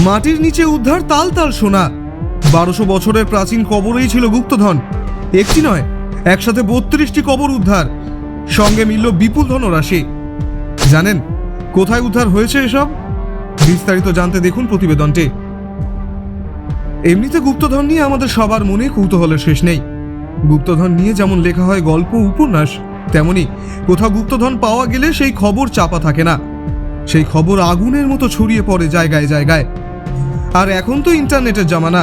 মাটির নিচে উদ্ধার তাল তাল সোনা। বারোশো বছরের প্রাচীন কবরেই ছিল গুপ্তধন। একটি নয়, একসাথে বত্রিশটি কবর উদ্ধার। সঙ্গে মিলল বিপুল ধনরাশি। জানেন, কোথায় উদ্ধার হয়েছে এসব? বিস্তারিত জানতে দেখুন প্রতিবেদনটি। এমনিতে গুপ্তধন নিয়ে আমাদের সবার মনে কৌতূহলের শেষ নেই। গুপ্তধন নিয়ে যেমন লেখা হয় গল্প, উপন্যাস, তেমনি কোথাও গুপ্তধন পাওয়া গেলে সেই খবর চাপা থাকে না। সেই খবর আগুনের মতো ছড়িয়ে পড়ে জায়গায় জায়গায়। আর এখন তো ইন্টারনেটের জামানা।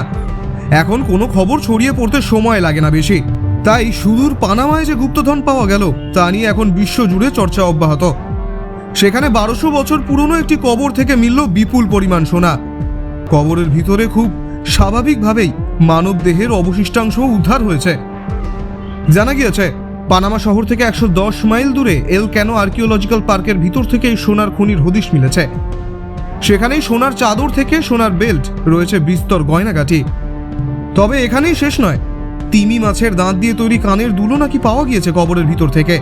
এখন কোনো খবর ছড়িয়ে পড়তে সময় লাগে না বেশি। তাই সুদূর পানামায় যে গুপ্তধন পাওয়া গেল, তা নিয়ে এখন বিশ্বজুড়ে চর্চা অব্যাহত। সেখানে বারোশো বছর পুরনো একটি কবর থেকে মিলল বিপুল পরিমাণ সোনা। কবরের ভিতরে খুব স্বাভাবিকভাবেই মানব দেহের অবশিষ্টাংশ উদ্ধার হয়েছে। জানা গিয়েছে, পানামা শহর থেকে একশো দশ মাইল দূরে এল ক্যানো আর্কিওলজিক্যাল পার্কের ভিতর থেকে এই সোনার খনির হদিশ মিলেছে। সেখানেই সোনার চাদর থেকে সোনার বেল্ট রয়েছে বিস্তর গয়নাগাটি। তবে এখানেই শেষ নয়। তিমি মাছের দাঁত দিয়ে তৈরি কানের দুলো নাকি পাওয়া গিয়েছে কবরের ভিতর থেকে।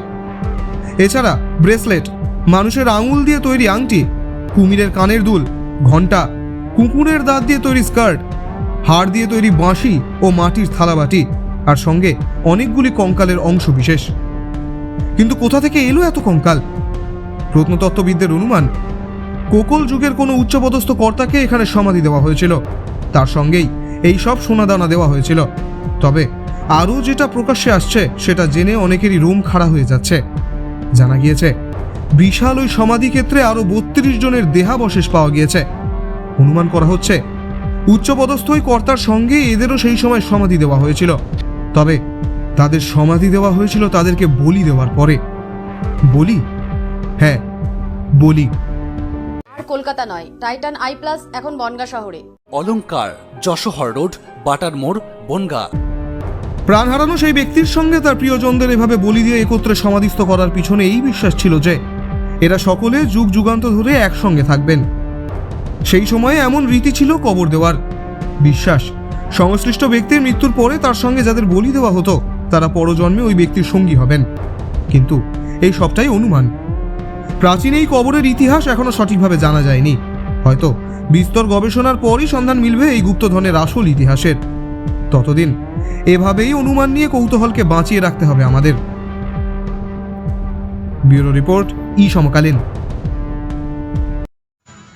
এছাড়া ব্রেসলেট, মানুষের আঙুল দিয়ে তৈরি আংটি, কুমিরের কানের দুল ঘণ্টা কুকুরের দাঁত দিয়ে তৈরি স্কার্ট, হাড় দিয়ে তৈরি বাঁশি ও মাটির থালাবাটি, আর সঙ্গে অনেকগুলি কঙ্কালের অংশ বিশেষ। কিন্তু কোথা থেকে এলো এত কঙ্কাল? প্রত্নতত্ত্ববিদদের অনুমান কোকল যুগের কোনো উচ্চপদস্থ কর্তাকে এখানে সমাধি দেওয়া হয়েছিল। তার সঙ্গেই এই সব সোনাদানা দেওয়া হয়েছিল। তবে আরও যেটা প্রকাশ্যে আসছে, সেটা জেনে অনেকেরই রুম খাড়া হয়ে যাচ্ছে। জানা গিয়েছে, বিশাল ওই সমাধি ক্ষেত্রে আরও বত্রিশ জনের দেহাবশেষ পাওয়া গিয়েছে। অনুমান করা হচ্ছে, উচ্চপদস্থ ওই কর্তার সঙ্গে এদেরও সেই সময় সমাধি দেওয়া হয়েছিল। তবে তাদের সমাধি দেওয়া হয়েছিল তাদেরকে বলি দেওয়ার পরে। বলি? হ্যাঁ বলি। কলকাতা নয় টাইটান আই প্লাস এখন বনগা শহরে। অলংকার যশোহর রোড বাটার মোড় বনগা। প্রাণ হারানো সেই ব্যক্তির সঙ্গে তার প্রিয়জনদের এভাবে বলি দিয়ে একত্রে সমাধিস্থ করার পিছনে এই বিশ্বাস ছিল যে এরা সকলে যুগ যুগান্ত ধরে একসঙ্গে থাকবেন। সেই সময়ে এমন রীতি ছিল কবর দেওয়ার। বিশ্বাস সংশ্লিষ্ট ব্যক্তির মৃত্যুর পরে তার সঙ্গে যাদের বলি দেওয়া হতো তারা পরজন্মে ওই ব্যক্তির সঙ্গী হবেন। কিন্তু এই সবটাই অনুমান। প্রাচীন এই কবরের ইতিহাস এখনো সঠিকভাবে জানা যায়নি হয়তো বিস্তর গবেষণার পরই সন্ধান মিলবে এই গুপ্তধনের আসল ইতিহাসের ততদিন এভাবেই অনুমান নিয়ে কৌতূহলকে বাঁচিয়ে রাখতে হবে আমাদের ব্যুরো রিপোর্ট ই সমকালীন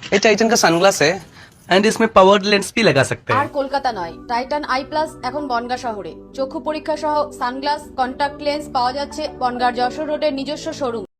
ये टाइटन का सनग्लास है एंड इसमें पावर्ड लेंस भी लगा सकते আর हैं কলকাতা নয় টাইটান আই প্লাস এখন বনগা শহরে চক্ষু পরীক্ষা সহ সানগ্লাস কন্টাক্ট লেন্স পাওয়া যাচ্ছে বনগার যশোর রোডের নিজস্ব শোরুম